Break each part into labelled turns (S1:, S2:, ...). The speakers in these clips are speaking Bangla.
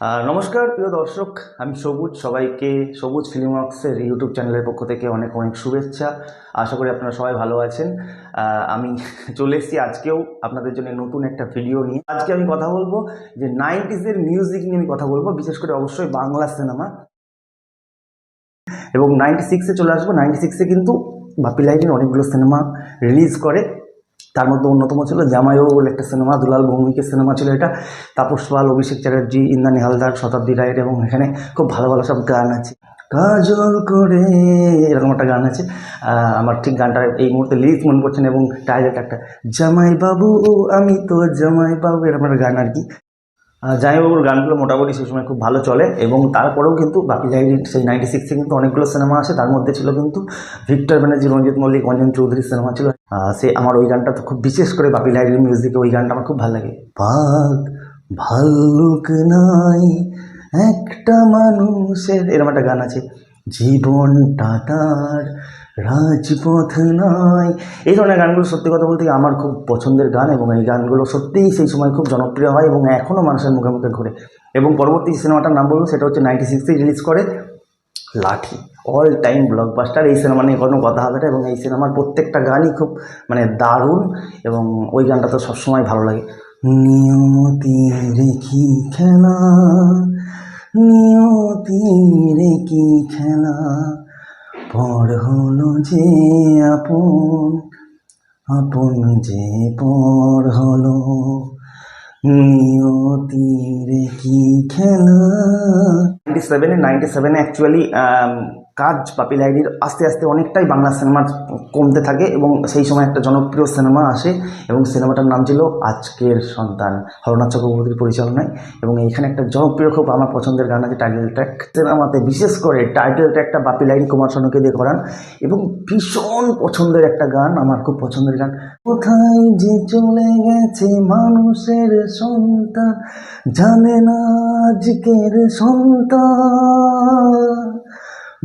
S1: নমস্কার, প্রিয় দর্শক। আমি সবুজ, সবাইকে সবুজ ফিল্মওয়ার্কসের ইউটিউব চ্যানেলের পক্ষ থেকে অনেক অনেক শুভেচ্ছা। আশা করি আপনারা সবাই ভালো আছেন। আমি চলে এসেছি আজকেও আপনাদের জন্য নতুন একটা ভিডিও নিয়ে। আজকে আমি কথা বলব যে নাইনটিসের মিউজিক নিয়ে আমি কথা বলব, বিশেষ করে অবশ্যই বাংলা সিনেমা এবং নাইনটি সিক্সে চলে আসব। নাইনটি সিক্সে কিন্তু বাপি লাইনের অনেকগুলো সিনেমা রিলিজ করে। তার মধ্যে অন্যতম ছিল জামাইও বলে একটা সিনেমা, দুলাল ভৌমিকের সিনেমা ছিল এটা। তাপস পাল, অভিষেক চ্যাটার্জি ইন্দ্রানী হালদার, শতাব্দী রায়ের এবং এখানে খুব ভালো ভালো সব গান আছে। কাজল করে, এরকম একটা গান আছে। আমার ঠিক গানটা এই মুহূর্তে লিরিক্স মনে করছেন এবং টাইলেট একটা জামাই বাবু আমি তো জামাই বাবু এরকম একটা গান আর কি। আহ, জামাইবাবুর গানগুলো মোটামুটি সেই সময় খুব ভালো চলে এবং তারপরেও কিন্তু বাপি লাইরির সেই নাইনটি সিক্সে কিন্তু অনেকগুলো সিনেমা আছে। তার মধ্যে ছিল কিন্তু ভিক্টর ব্যানার্জি রঞ্জিত মল্লিক অঞ্জন চৌধুরীর সিনেমা ছিল। সে আমার ওই গানটা তো খুব বিশেষ করে বাপি লাইরির মিউজিকে ওই গানটা আমার খুব ভালো লাগে। বাঘ ভাল্লুক নাই একটা মানুষের এরকম একটা গান আছে জীবনটা তার রাজপথ নয় এই ধরনের গানগুলো সত্যি কথা বলতে আমার খুব পছন্দের গান এবং এই গানগুলো সত্যিই সেই সময় খুব জনপ্রিয় হয় এবং এখনও মানুষের মুখে মুখে ঘুরে। এবং পরবর্তী সিনেমাটার নাম বলব, সেটা হচ্ছে নাইনটি সিক্সে রিলিজ করে লাঠি। অল টাইম ব্লকবাস্টার এই সিনেমা নিয়ে কোনো কথা হবে না এবং এই সিনেমার প্রত্যেকটা গানই খুব মানে দারুণ এবং ওই গানটা তো সবসময় ভালো লাগে। নিয়তি রেখি খেলা, নিয়তি রেখি খেলা। পর হলো যে আপন আপন যে পর হলো। নিয়তির কি খেলা? নাইনটি সেভেনে নাইনটি সেভেনে অ্যাকচুয়ালি কাজ পাপি লাইডির আস্তে আস্তে অনেকটাই বাংলা সিনেমার কমতে থাকে এবং সেই সময় একটা জনপ্রিয় সিনেমা আসে এবং সিনেমাটার নাম ছিল আজকের সন্তান। হরনাথ চক্রবর্তীর পরিচালনায় এবং এইখানে একটা জনপ্রিয় খুব আমার পছন্দের গান আছে টাইটেল ট্র্যাক সিনেমাতে, বিশেষ করে টাইটেল ট্র্যাকটা বাপি লাইডি কুমার শানুকে দিয়ে করান এবং ভীষণ পছন্দের একটা গান, আমার খুব পছন্দের গান। কোথায় যে চলে গেছে মানুষের সন্তান, জানে না আজকের সন্তান।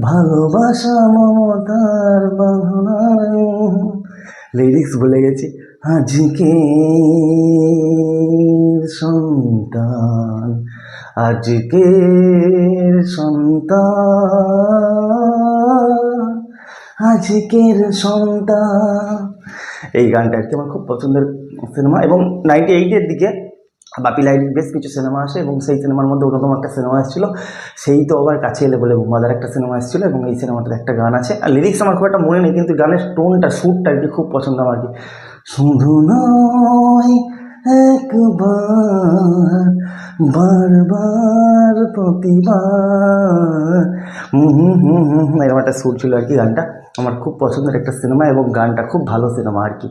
S1: ভালোবাসা মমতার বাঁধনার লিরিক্স বলে গেছি। আজকের সন্তান আজকে সন্তান, আজকের সন্তান। এই গানটা আর কি আমার খুব পছন্দের সিনেমা এবং নাইনটি এইটের দিকে বাপি লাইটের বেশ কিছু সিনেমা আসে এবং সেই সিনেমার মধ্যে অন্যতম একটা সিনেমা এসেছিল। সেই তো আবার কাছে এলে বলে বোমাদার একটা সিনেমা এসেছিল এবং এই সিনেমাটার একটা গান আছে। আর লিরিক্স আমার খুব একটা মনে নেই, কিন্তু গানের টোনটা সুরটা আর কি খুব পছন্দ আমার কি শুধু নয়, একবার, বারবার, প্রতিবার এরকম একটা সুর ছিল আর কি গানটা। আমার খুব পছন্দের একটা সিনেমা এবং গানটা খুব ভালো সিনেমা আর কি।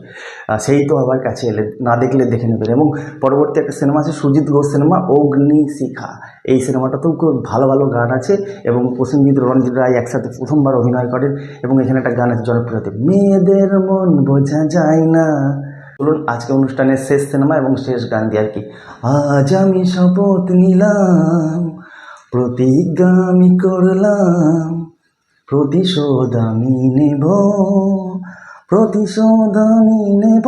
S1: সেই তো আবার কাছে এলে, না দেখলে দেখে নেবেন এবং পরবর্তী একটা সিনেমা আছে, সুজিত ঘোষ সিনেমা, অগ্নি শিখা। এই সিনেমাটাতেও খুব ভালো ভালো গান আছে এবং প্রসেনজিৎ রঞ্জিত রায় একসাথে প্রথমবার অভিনয় করেন এবং এখানে একটা গান আছে জনপ্রিয়তে, মেয়েদের মন বোঝা যায় না। বলুন আজকে অনুষ্ঠানের শেষ সিনেমা এবং শেষ গান দিয়ে আর কি। আজ আমি শপথ নিলাম, প্রতিজ্ঞা আমি করলাম। প্রতিশোধ আমি নেব, প্রতিশোধ আমি নেব।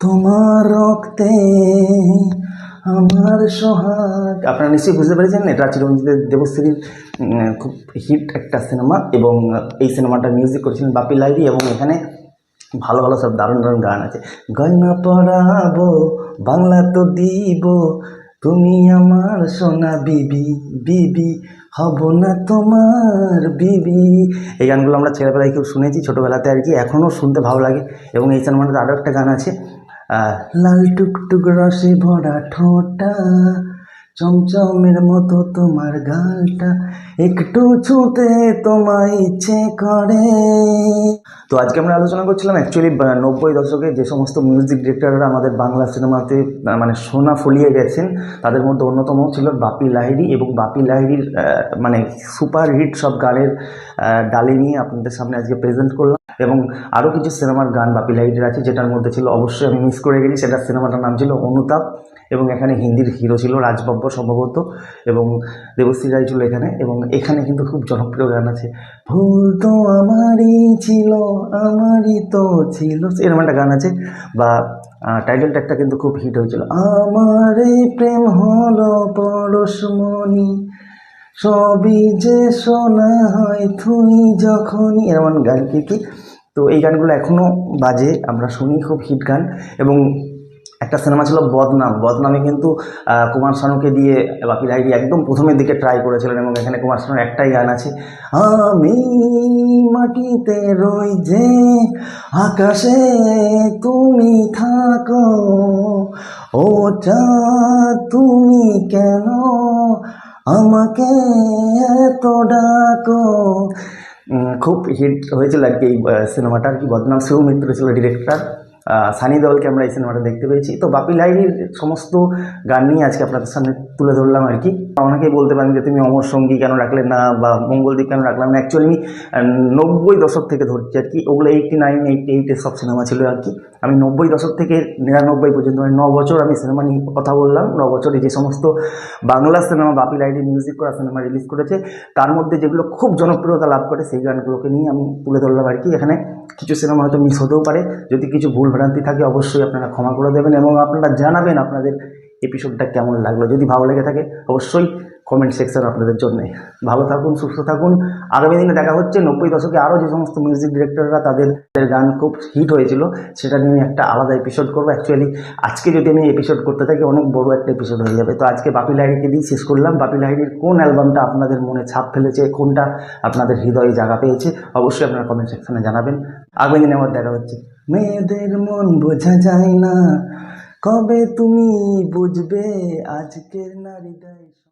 S1: তোমার রক্তে আমার সোহাগ আপনারা নিশ্চয়ই বুঝতে পেরেছেন, এটা চিরঞ্জিত দেবশ্রীর খুব হিট একটা সিনেমা এবং এই সিনেমাটা মিউজিক করেছিলেন বাপি লাইরি এবং এখানে ভালো ভালো সব দারুণ দারুণ গান আছে। গয়না পড়াবো বাংলা তো দিব তুমি আমার সোনা বিবি বিবি, হব না তোমার বিবি। এই গানগুলো আমরা ছেলেবেলায় কেউ শুনেছি, ছোটোবেলাতে আর কি, এখনও শুনতে ভালো লাগে। এবং এই সিনেমাটাতে আরও একটা গান আছে লাল টুকটুক রসে ভরা ঠোঁটা চমচমের মতো তোমার গালটা একটু ছুতে তোমায় ইচ্ছে করে। তো আজকে আমরা আলোচনা করছিলাম অ্যাকচুয়ালি নব্বই দশকে যে সমস্ত মিউজিক ডিরেক্টররা আমাদের বাংলা সিনেমাতে মানে সোনা ফলিয়ে গেছেন, তাদের মধ্যে অন্যতম ছিল বাপি লাহিড়ি এবং বাপি লাহিড়ির মানে সুপার হিট সব গানের ডালি নিয়ে আপনাদের সামনে আজকে প্রেজেন্ট করলাম। এবং আরও কিছু সিনেমার গান বাপি লাহিড়ির আছে, যেটার মধ্যে ছিল অবশ্যই আমি মিস করে গেছি, সেটার সিনেমাটার নাম ছিল অনুতাপ। এবং এখানে হিন্দির হিরো ছিল রাজবব্য সম্ভবত, এবং দেবশ্রী রায় ছিল এখানে, এবং এখানে কিন্তু খুব জনপ্রিয় গান আছে, ভুল তো আমারই ছিল, আমারই তো ছিল এরকম একটা গান আছে, বা টাইটেল ট্র্যাকটা কিন্তু খুব হিট হয়েছিল আমার এই প্রেম হলো পরশমণি সবই যে শোনা হয় তুই যখনই এমন গান কি তো এই গানগুলো এখনও বাজে, আমরা শুনি খুব হিট গান, এবং একটা সিনেমা ছিল বদনাম। বদনামে কিন্তু কুমার শানুকে দিয়ে বাপি লাহিড়ী একদম প্রথমের দিকে ট্রাই করেছিলেন এবং এখানে কুমার শানুর একটাই গান আছে, আমি মাটিতে রই যে আকাশে তুমি থাকো, ও চা তুমি কেন আমাকে এত ডাকো? খুব হিট হয়েছিল আর কি এই সিনেমাটা আর কি বদনাম সৌমিত্র ছিল ডিরেক্টর সানি দেওয়ালকে আমরা এই সিনেমাটা দেখতে পেয়েছি। তো বাপি লাহিড়ির সমস্ত গান নিয়ে আজকে আপনাদের সামনে তুলে ধরলাম আর কি। অনেকেই বলতে পারেন যে, তুমি অমর সঙ্গী কেন রাখলে না? বা মঙ্গলদ্বীপ কেন রাখলাম না? অ্যাকচুয়ালি আমি নব্বই দশক থেকে ধরছি আর কি। ওগুলো এইটটি নাইন এইটটি এইটের সব সিনেমা ছিল আর কি। আমি নব্বই দশক থেকে নিরানব্বই পর্যন্ত মানে ন বছর আমি সিনেমা নিয়ে কথা বললাম। ন বছরে যে সমস্ত বাংলা সিনেমা বাপি লাইডি মিউজিক করা সিনেমা রিলিজ করেছে, তার মধ্যে যেগুলো খুব জনপ্রিয়তা লাভ করে, সেই গানগুলোকে নিয়ে আমি তুলে ধরলাম আর কি। এখানে কিছু সিনেমা হয়তো মিস হতেও পারে। যদি কিছু ভুল ভ্রান্তি থাকে, অবশ্যই আপনারা ক্ষমা করে দেবেন এবং আপনারা জানাবেন আপনাদের এপিসোডটা কেমন লাগল। যদি ভালো লেগে থাকে, অবশ্যই কমেন্ট সেকশন আপনাদের জন্য। ভালো থাকুন, সুস্থ থাকুন। আগামী দিনে দেখা হচ্ছে। নব্বই দশকে আরও যে সমস্ত মিউজিক ডিরেক্টররা তাদের গান খুব হিট হয়েছিল, সেটা নিয়ে একটা আলাদা এপিসোড করব। অ্যাকচুয়ালি আজকে যদি আমি এপিসোড করতে থাকি, অনেক বড় একটা এপিসোড হয়ে যাবে। তো আজকে বাপি লাহিড়িকে দিয়ে শেষ করলাম। বাপি লাহিড়ির কোন অ্যালবামটা আপনাদের মনে ছাপ ফেলেছে, কোনটা আপনাদের হৃদয়ে জায়গা পেয়েছে, অবশ্যই আপনারা কমেন্ট সেকশনে জানাবেন। আগামী দিনে আমার দেখা হচ্ছে। মেয়েদের মন বোঝা যায় না। কবে তুমি বুঝবে আজকের নারীটাই